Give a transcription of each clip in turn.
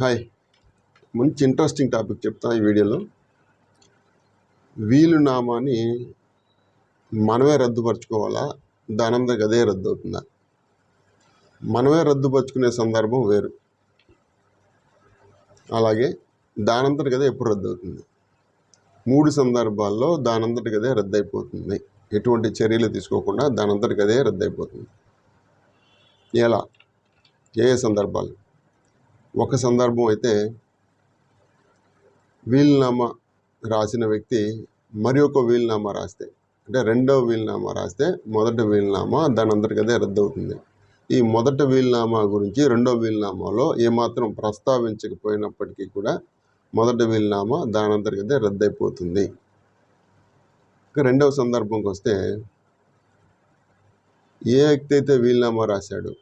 Hi. మంచి interesting topic చెప్తాను ఈ వీడియోలో. వీలునామాని మనమే రద్దుపరుచుకోవాలా? దానందరికి అదే రద్దు అవుతుందా మనమే రద్దుపరుచుకునే సందర్భం వేరు. అలాగే దానంతటి అదే ఎప్పుడు రద్దు అవుతుంది మూడు సందర్భాల్లో దానంతటి గదే రద్దు అయిపోతుంది ఎటువంటి చర్యలు తీసుకోకుండా దానంతటికి అదే రద్దు అయిపోతుంది ఎలా? ఏ ఏ సందర్భాలు? ఒక సందర్భం అయితే వీలునామా రాసిన వ్యక్తి మరి ఒక వీలునామా రాస్తే అంటే రెండవ వీలునామా రాస్తే మొదటి వీలునామా దాని అందరికి రద్దవుతుంది. ఈ మొదటి వీలునామా గురించి రెండో వీలునామాలో ఏమాత్రం ప్రస్తావించకపోయినప్పటికీ కూడా మొదటి వీలునామా దాని అందరికి రద్దయిపోతుంది. రెండవ సందర్భంకి వస్తే ఏ వ్యక్తి అయితే వీలునామా రాశాడు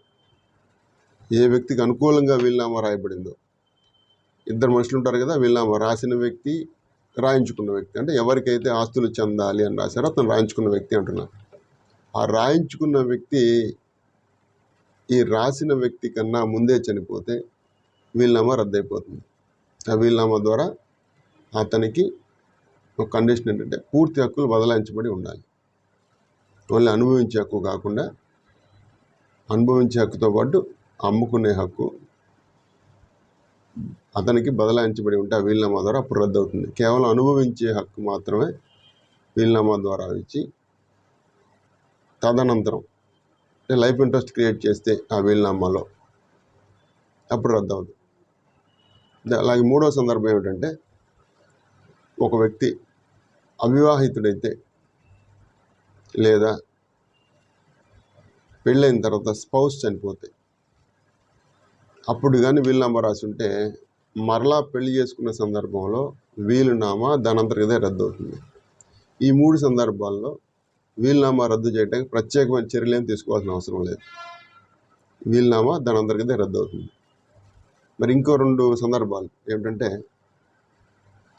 ఏ వ్యక్తికి అనుకూలంగా వీలునామా రాయబడిందో. ఇద్దరు మనుషులు ఉంటారు కదా వీలునామా రాసిన వ్యక్తి రాయించుకున్న వ్యక్తి. అంటే ఎవరికైతే ఆస్తులు చెందాలి అని రాశారో అతను రాయించుకున్న వ్యక్తి అంటున్నారు. ఆ రాయించుకున్న వ్యక్తి ఈ రాసిన వ్యక్తి కన్నా ముందే చనిపోతే వీలునామా రద్దయిపోతుంది. ఆ వీలునామా ద్వారా అతనికి ఒక కండిషన్ ఏంటంటే పూర్తి హక్కులు బదలాయించబడి ఉండాలి. ఓన్లీ అనుభవించే హక్కు కాకుండా అనుభవించే హక్కుతో పాటు అమ్ముకునే హక్కు అతనికి బదలాయించబడి ఉంటే ఆ వీలునామా ద్వారా అప్పుడు రద్దు అవుతుంది కేవలం అనుభవించే హక్కు మాత్రమే వీలునామా ద్వారా ఇచ్చి తదనంతరం అంటే లైఫ్ ఇంట్రెస్ట్ క్రియేట్ చేస్తే ఆ వీలునామాలో అప్పుడు రద్దు అవుతుంది అలాగే మూడో సందర్భం ఏమిటంటే ఒక వ్యక్తి అవివాహితుడైతే లేదా పెళ్ళైన తర్వాత స్పౌస్ చనిపోతే అప్పుడు కానీ వీలునామా రాసి ఉంటే మరలా పెళ్ళి చేసుకున్న సందర్భంలో వీలునామా దానంతటిదే రద్దు అవుతుంది ఈ మూడు సందర్భాల్లో వీలునామా రద్దు చేయడానికి ప్రత్యేకమైన చర్యలు ఏం తీసుకోవాల్సిన అవసరం లేదు. వీలునామా దానంతటిదే రద్దు అవుతుంది మరి ఇంకో రెండు సందర్భాలు ఏమిటంటే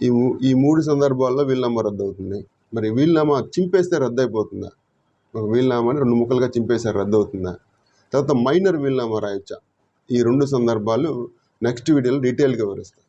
ఈ మూ- ఈ మూడు సందర్భాల్లో వీలునామా రద్దు అవుతుంది మరి వీలునామా చింపేస్తే రద్దు అయిపోతుందా ఒక వీలునామాని రెండు ముక్కలుగా చింపేస్తే రద్దు అవుతుందా తర్వాత మైనర్ వీలునామా రాయొచ్చా? ఈ రెండు సందర్భాలు నెక్స్ట్ వీడియోలో డీటెయిల్గా వివరిస్తాను